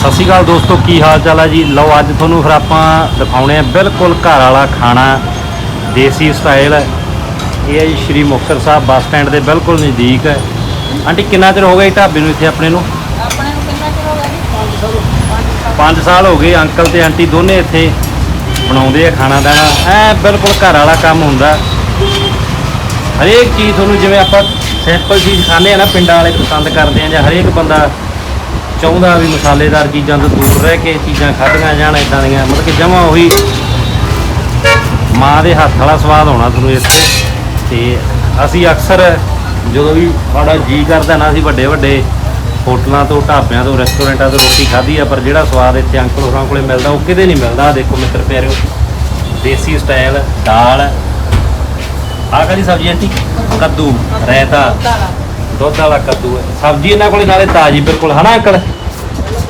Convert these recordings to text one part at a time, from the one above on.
ਸਤਿ ਸ਼੍ਰੀ ਅਕਾਲ ਦੋਸਤੋ ਕੀ ਹਾਲ ਚਾਲ ਹੈ ਜੀ? ਲਓ ਅੱਜ ਤੁਹਾਨੂੰ ਫਿਰ ਆਪਾਂ ਦਿਖਾਉਣੇ ਆ ਬਿਲਕੁਲ ਘਰ ਵਾਲਾ ਖਾਣਾ ਦੇਸੀ ਸਟਾਈਲ। ਇਹ ਹੈ ਜੀ ਸ਼੍ਰੀ ਮੁਕਤਸਰ ਸਾਹਿਬ ਬੱਸ ਸਟੈਂਡ ਦੇ ਬਿਲਕੁਲ ਨਜ਼ਦੀਕ। ਹੈ ਆਂਟੀ ਕਿੰਨਾ ਚਿਰ ਹੋ ਗਿਆ ਜੀ ਢਾਬੇ ਨੂੰ ਇੱਥੇ ਆਪਣੇ ਨੂੰ? ਆਪਣੇ ਨੂੰ ਕਿੰਨਾ ਚਿਰ ਹੋ ਗਿਆ ਜੀ? 5 ਸਾਲ ਹੋ ਗਏ। ਅੰਕਲ ਤੇ ਆਂਟੀ ਦੋਨੇ ਇੱਥੇ ਬਣਾਉਂਦੇ ਆ ਖਾਣਾ ਦਾਣਾ। ਐ ਬਿਲਕੁਲ ਘਰ ਵਾਲਾ ਕੰਮ ਹੁੰਦਾ। ਹਰੇਕ ਚੀਜ਼ ਤੁਹਾਨੂੰ ਜਿਵੇਂ ਆਪਾਂ ਸਿੰਪਲ ਚੀਜ਼ ਖਾਂਦੇ ਆ ਨਾ ਪਿੰਡਾਂ ਵਾਲੇ ਪਸੰਦ ਕਰਦੇ ਆ ਜਾਂ ਹਰੇਕ ਬੰਦਾ ਚਾਹੁੰਦਾ ਵੀ ਮਸਾਲੇਦਾਰ ਚੀਜ਼ਾਂ ਤੋਂ ਦੂਰ ਰਹਿ ਕੇ ਚੀਜ਼ਾਂ ਖਾਧੀਆਂ ਜਾਣ ਇਦਾਂ ਦੀਆਂ, ਮਤਲਬ ਕਿ ਜਮਾ ਉਹੀ ਮਾਂ ਦੇ ਹੱਥ ਵਾਲਾ ਸਵਾਦ ਆਉਣਾ ਤੁਹਾਨੂੰ ਇੱਥੇ ਤੇ ਅਸੀਂ ਅਕਸਰ ਜਦੋਂ ਵੀ ਸਾਡਾ ਜੀ ਕਰਦਾ ਨਾ, ਅਸੀਂ ਵੱਡੇ ਵੱਡੇ ਹੋਟਲਾਂ ਤੋਂ, ਢਾਬਿਆਂ ਤੋਂ, ਰੈਸਟੋਰੈਂਟਾਂ ਤੋਂ ਰੋਟੀ ਖਾਧੀ ਆ, ਪਰ ਜਿਹੜਾ ਸਵਾਦ ਇੱਥੇ ਅੰਕਲ ਹੋਰਾਂ ਕੋਲੇ ਮਿਲਦਾ, ਉਹ ਕਿਤੇ ਨਹੀਂ ਮਿਲਦਾ। ਆਹ ਦੇਖੋ ਮਿੱਤਰ ਪਿਆਰਿਓ, ਦੇਸੀ ਸਟਾਈਲ, ਦਾਲ, ਆਹ ਕਾਹਦੀ ਸਬਜ਼ੀ ਆਂਟੀ? ਕੱਦੂ, ਰਾਇਤਾ। ਦੁੱਧ ਵਾਲਾ ਕੱਦੂ ਹੈ। ਸਬਜ਼ੀ ਇਹਨਾਂ ਕੋਲੇ ਨਾਲੇ ਤਾਜ਼ੀ ਬਿਲਕੁਲ ਹਨਾ ਅੰਕਲ?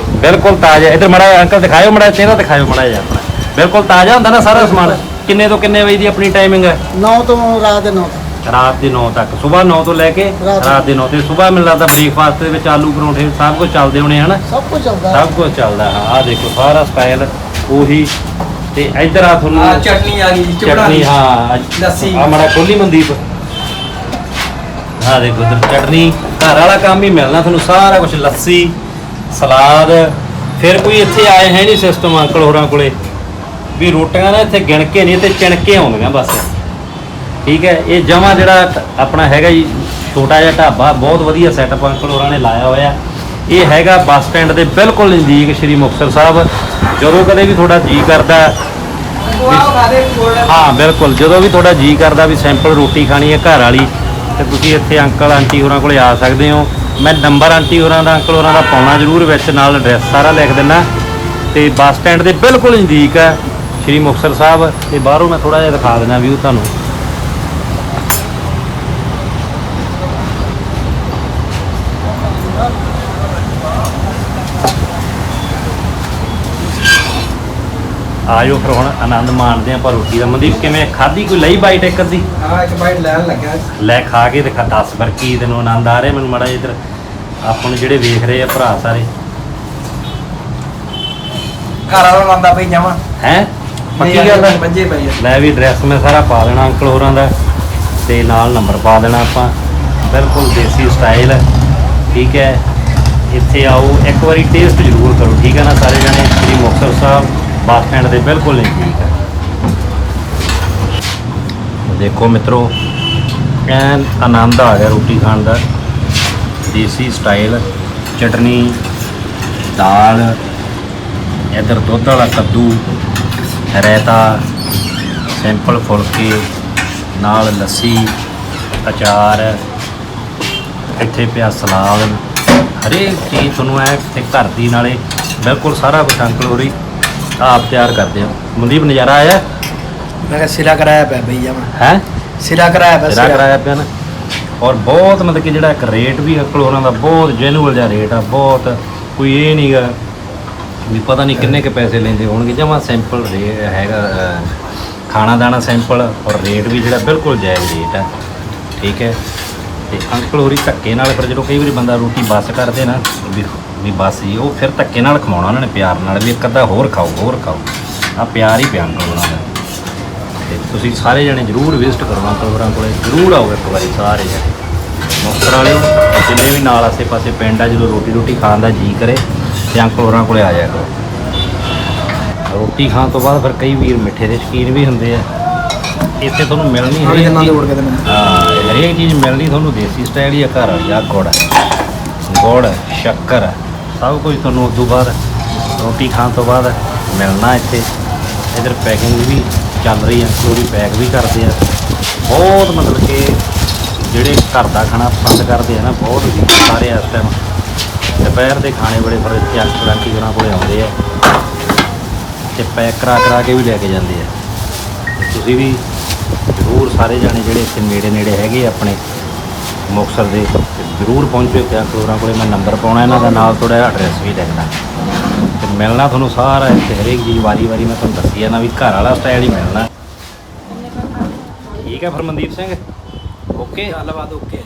ਬਿਲਕੁਲ ਤਾਜ਼ਾ। ਇਧਰ ਮੜਾ ਅੰਕਲ ਦਿਖਾਇਓ ਮੜਾ ਚਿਹਰਾ ਦਿਖਾਇਓ ਮੜਾ ਜਿਹਾ ਆਪਣਾ। ਬਿਲਕੁਲ ਤਾਜ਼ਾ ਹੁੰਦਾ ਨਾ ਸਾਰਾ ਸਮਾਨ। ਕਿੰਨੇ ਤੋਂ ਕਿੰਨੇ ਵਜੇ ਦੀ ਆਪਣੀ ਟਾਈਮਿੰਗ ਹੈ? 9 ਤੋਂ ਰਾਤ ਦੇ 9 ਤੱਕ। ਰਾਤ ਦੇ 9 ਤੱਕ। ਸਵੇਰ 9 ਤੋਂ ਲੈ ਕੇ ਰਾਤ ਦੇ 9 ਤੇ ਸਵੇਰ ਮੈਨੂੰ ਲੱਗਦਾ ਬ੍ਰੇਕਫਾਸਟ ਦੇ ਵਿੱਚ ਆਲੂ ਪਰੌਂਠੇ ਸਭ ਕੁਝ ਚੱਲਦੇ ਹੋਣੇ ਹਨਾ? ਸਭ ਕੁਝ ਚੱਲਦਾ। ਸਭ ਕੁਝ ਚੱਲਦਾ ਹਾਂ। ਆਹ ਦੇਖੋ ਸਾਰਾ ਸਟਾਈਲ ਉਹੀ। ਤੇ ਇੱਧਰ ਆ ਤੁਹਾਨੂੰ ਆ ਚਟਨੀ ਆ ਗਈ ਜੀ ਚਟਨੀ ਹਾਂ। ਲੱਸੀ। ਆ ਮੜਾ ਖੋਲੀ ਮਨਦੀਪ। ਹਾਂ ਦੇਖੋ ਉਧਰ ਚਟਨੀ ਘਰ ਵਾਲਾ ਕੰਮ ਹੀ ਮਿਲਣਾ ਤੁਹਾਨੂੰ ਸਾਰਾ ਕੁਝ ਲੱਸੀ ਸਲਾਦ। ਫਿਰ ਕੋਈ ਇੱਥੇ ਆਏ ਹੈ ਨਹੀਂ ਸਿਸਟਮ ਅੰਕਲ ਹੋਰਾਂ ਕੋਲੇ। ਵੀ ਰੋਟੀਆਂ ਨਾ ਇੱਥੇ ਗਿਣ ਕੇ ਨਹੀਂ ਤੇ ਚਿਣ ਕੇ ਆਉਂਦੀਆਂ ਬਸ। ਠੀਕ ਹੈ ਇਹ ਜਮਾ ਜਿਹੜਾ ਆਪਣਾ ਹੈਗਾ ਜੀ ਛੋਟਾ ਜਿਹਾ ਢਾਬਾ ਬਹੁਤ ਵਧੀਆ ਸੈਟਅਪ ਅੰਕਲ ਹੋਰਾਂ ਨੇ ਲਾਇਆ ਹੋਇਆ। ਇਹ ਹੈਗਾ ਬੱਸ ਸਟੈਂਡ ਦੇ ਬਿਲਕੁਲ ਨਜ਼ਦੀਕ ਸ਼੍ਰੀ ਮੁਕਤਸਰ ਸਾਹਿਬ। ਜਦੋਂ ਕਦੇ ਵੀ ਤੁਹਾਡਾ ਜੀ ਕਰਦਾ ਹਾਂ ਬਿਲਕੁਲ। ਜਦੋਂ ਵੀ ਤੁਹਾਡਾ ਜੀ ਕਰਦਾ ਵੀ ਸਿੰਪਲ ਰੋਟੀ ਖਾਣੀ ਹੈ ਘਰ ਵਾਲੀ ਤੇ ਤੁਸੀਂ ਇੱਥੇ ਅੰਕਲ ਆਂਟੀ ਹੋਰਾਂ ਕੋਲੇ ਆ ਸਕਦੇ ਹੋ। ਮੈਂ ਨੰਬਰ ਆਂਟੀ ਹੋਰਾਂ ਦਾ, ਅੰਕਲ ਹੋਰਾਂ ਦਾ ਪਾਉਣਾ ਜ਼ਰੂਰ, ਵਿੱਚ ਨਾਲ ਐਡਰੈਸ ਸਾਰਾ ਲਿਖ ਦਿੰਦਾ ਤੇ ਬੱਸ ਸਟੈਂਡ ਦੇ ਬਿਲਕੁਲ ਨਜ਼ਦੀਕ ਹੈ, ਸ਼੍ਰੀ ਮੁਕਤਸਰ ਸਾਹਿਬ। ਤੇ ਬਾਹਰੋਂ ਮੈਂ ਥੋੜਾ ਜਿਹਾ ਦਿਖਾ ਦਿੰਦਾ ਵਿਊ ਤੁਹਾਨੂੰ। ਆਜੋ ਫਿਰ ਹੁਣ ਆਨੰਦ ਮਾਣਦੇ ਆਪਾਂ ਰੋਟੀ ਦਾ। ਮਨਦੀਪ ਕਿਵੇਂ ਖਾਧੀ ਕੋਈ? ਲਈ ਬਾਈਟ ਇੱਕ ਅੱਧੀ? ਆ ਇੱਕ ਬਾਈਟ ਲੈਣ ਲੱਗਾ ਲੈ ਖਾ ਕੇ ਦਿਖਾ ਦੱਸ ਫਿਰ ਕੀ ਤੈਨੂੰ ਆਨੰਦ ਆ ਰਿਹਾ? ਮੈਨੂੰ ਮਾੜਾ ਇੱਧਰ ਆਪਾਂ ਨੂੰ ਜਿਹੜੇ ਵੇਖ ਰਹੇ ਆ ਭਰਾ ਸਾਰੇ। ਘਰ ਵਾਲਾ ਲਾਂਦਾ ਪਈ ਜਾਵਾਂ। ਹੈ? ਪੱਕੀ ਗੱਲ ਹੈ ਵੱਜੇ ਪਈ। ਲੈ ਵੀ ਐਡਰੈਸ ਮੈਂ ਸਾਰਾ ਪਾ ਦੇਣਾ ਅੰਕਲ ਹੋਰਾਂ ਦਾ ਤੇ ਨਾਲ ਨੰਬਰ ਪਾ ਦੇਣਾ ਆਪਾਂ। ਬਿਲਕੁਲ ਦੇਸੀ ਸਟਾਈਲ ਠੀਕ ਹੈ। ਇੱਥੇ ਆਓ ਇੱਕ ਵਾਰੀ ਟੇਸਟ ਜ਼ਰੂਰ ਕਰੋ। ਠੀਕ ਹੈ ਨਾ? ਸਾਰੇ ਜਣੇ ਸ੍ਰੀ ਮੁਕਤਸਰ ਸਾਹਿਬ। ਬੱਸ ਸਟੈਂਡ ਦੇ ਬਿਲਕੁਲ ਨਜ਼ਦੀਕ ਹੈ। ਦੇਖੋ ਮਿੱਤਰੋ, ਐਨ ਆਨੰਦ ਆ ਗਿਆ ਰੋਟੀ ਖਾਣ ਦਾ। ਦੇਸੀ ਸਟਾਈਲ, ਚਟਨੀ, ਦਾਲ, ਇਧਰ ਦੁੱਧ ਵਾਲਾ ਕੱਦੂ ਰਾਇਤਾ ਸਿੰਪਲ ਫੁਲਕੇ, ਨਾਲ ਲੱਸੀ, ਅਚਾਰ, ਇੱਥੇ ਪਿਆ ਸਲਾਦ। ਹਰੇਕ ਚੀਜ਼ ਤੁਹਾਨੂੰ ਐ ਤੇ ਘਰ ਦੀ ਨਾਲੇ ਬਿਲਕੁਲ ਸਾਰਾ ਕੁਝ ਅੰਕਲ ਹੋਰੀ ਆਪ ਤਿਆਰ ਕਰਦੇ ਹੋ। ਮਨਦੀਪ ਨਜ਼ਾਰਾ ਆਇਆ? ਮੈਂ ਕਿਹਾ ਸਿਰਾ ਕਰਾਇਆ ਪਿਆ ਬਈ ਜਾਵਾਂ ਹੈ? ਸਿਰਾ ਕਰਾਇਆ ਪਿਆ ਤੇਰਾ ਕਰਾਇਆ ਪਿਆ ਨਾ। ਔਰ ਬਹੁਤ ਮਤਲਬ ਕਿ ਜਿਹੜਾ ਇੱਕ ਰੇਟ ਵੀ ਅੰਕਲ ਹੋਰਾਂ ਦਾ ਬਹੁਤ ਜੈਨੂਅਲ ਜਿਹਾ ਰੇਟ ਆ ਬਹੁਤ ਕੋਈ ਇਹ ਨਹੀਂਗਾ ਵੀ ਪਤਾ ਨਹੀਂ ਕਿੰਨੇ ਕੁ ਪੈਸੇ ਲੈਂਦੇ ਹੋਣਗੇ। ਜਮਾ ਸਿੰਪਲ ਰੇ ਹੈਗਾ ਖਾਣਾ ਦਾਣਾ ਸਿੰਪਲ ਔਰ ਰੇਟ ਵੀ ਜਿਹੜਾ ਬਿਲਕੁਲ ਜਾਇਜ਼ ਰੇਟ ਆ। ਠੀਕ ਹੈ? ਤੇ ਅੰਕਲ ਹੋਰੀ ਧੱਕੇ ਨਾਲ ਫਿਰ ਜਦੋਂ ਕਈ ਵਾਰੀ ਬੰਦਾ ਰੋਟੀ ਬਸ ਕਰਦੇ ਨਾ ਵੀ ਵੀ ਬਸ ਹੀ ਉਹ ਫਿਰ ਧੱਕੇ ਨਾਲ ਖਵਾਉਣਾ ਉਹਨਾਂ ਨੇ ਪਿਆਰ ਨਾਲ ਵੀ ਇੱਕ ਅੱਧਾ ਹੋਰ ਖਾਓ ਹੋਰ ਖਾਓ। ਆ ਪਿਆਰ ਹੀ ਪਿਆ ਅੰਕਲ ਹੋਰਾਂ ਦਾ ਤੇ ਤੁਸੀਂ ਸਾਰੇ ਜਣੇ ਜਰੂਰ ਵਿਜ਼ਿਟ ਕਰੋ ਅੰਕਲ ਹੋਰਾਂ ਕੋਲੇ ਜਰੂਰ ਆਓ ਇੱਕ ਵਾਰੀ ਸਾਰੇ ਜਣੇ। ਮੁਕਤਸਰ ਵਾਲਿਓ ਜਿੰਨੇ ਵੀ ਨਾਲ ਆਸੇ-ਪਾਸੇ ਪਿੰਡ ਆ ਜਦੋਂ ਰੋਟੀ ਰੋਟੀ ਖਾਣ ਦਾ ਜੀ ਕਰੇ ਤੇ ਅੰਕਲ ਹੋਰਾਂ ਕੋਲੇ ਆ ਜਾਇਆ ਕਰੋ। ਰੋਟੀ ਖਾਣ ਤੋਂ ਬਾਅਦ ਫਿਰ ਕਈ ਵੀਰ ਮਿੱਠੇ ਦੇ ਸ਼ੌਕੀਨ ਵੀ ਹੁੰਦੇ ਆ। ਇੱਥੇ ਤੁਹਾਨੂੰ ਮਿਲਣੀ ਹਾਂ ਜਿੰਨਾਂ ਦੇ ਉੜ ਕੇ ਹਾਂ ਹਰੇਕ ਚੀਜ਼ ਮਿਲਣੀ ਤੁਹਾਨੂੰ ਦੇਸੀ ਸਟਾਈਲ ਹੀ ਆ ਘਰ ਵਾਲੀ ਆ ਗੁੜ। ਗੁੜ ਸ਼ੱਕਰ ਸਭ ਕੁਝ ਤੁਹਾਨੂੰ ਉਸ ਤੋਂ ਬਾਅਦ ਰੋਟੀ ਖਾਣ ਤੋਂ ਬਾਅਦ ਮਿਲਣਾ ਇੱਥੇ। ਇਧਰ ਪੈਕਿੰਗ ਵੀ ਚੱਲ ਰਹੀ ਹੈ ਪੂਰੀ ਪੈਕ ਵੀ ਕਰਦੇ ਆ। ਬਹੁਤ ਮਤਲਬ ਕਿ ਜਿਹੜੇ ਘਰ ਦਾ ਖਾਣਾ ਪਸੰਦ ਕਰਦੇ ਆ ਨਾ, ਬਹੁਤ ਸਾਰੇ ਇਸ ਟਾਈਮ ਦੁਪਹਿਰ ਦੇ ਖਾਣੇ ਬੜੇ ਫਿਰ ਇੱਥੇ ਰੈਸਟੋਰੈਂਟੀ ਘਰਾਂ ਕੋਲੇ ਆਉਂਦੇ ਆ ਤੇ ਪੈਕ ਕਰਾ ਕਰਾ ਕੇ ਵੀ ਲੈ ਕੇ ਜਾਂਦੇ ਆ। ਤੁਸੀਂ ਵੀ ਜ਼ਰੂਰ ਸਾਰੇ ਜਾਣੇ ਜਿਹੜੇ ਇੱਥੇ ਨੇੜੇ ਨੇੜੇ ਹੈਗੇ ਆਪਣੇ ਮੁਕਤਸਰ ਦੇ ਜ਼ਰੂਰ ਪਹੁੰਚੋ ਤੇ ਪ੍ਰੋਗਰਾਮ ਕੋਲੇ ਮੈਂ ਨੰਬਰ ਪਾਉਣਾ ਇਹਨਾਂ ਦਾ ਨਾਲ ਥੋੜਾ ਐਡਰੈਸ ਵੀ ਲਿਖਣਾ ਤੇ ਮਿਲਣਾ ਤੁਹਾਨੂੰ ਸਾਰਾ ਇੱਥੇ ਹਰੇਕ ਚੀਜ਼ ਵਾਰੀ ਵਾਰੀ ਮੈਂ ਤੁਹਾਨੂੰ ਦੱਸੀ ਜਾਣਾ ਵੀ ਘਰ ਵਾਲਾ ਸਟਾਈਲ ਹੀ ਮਿਲਣਾ। ਠੀਕ ਹੈ ਫਿਰ ਮਨਦੀਪ ਸਿੰਘ? ਓਕੇ ਗੱਲਬਾਤ ਓਕੇ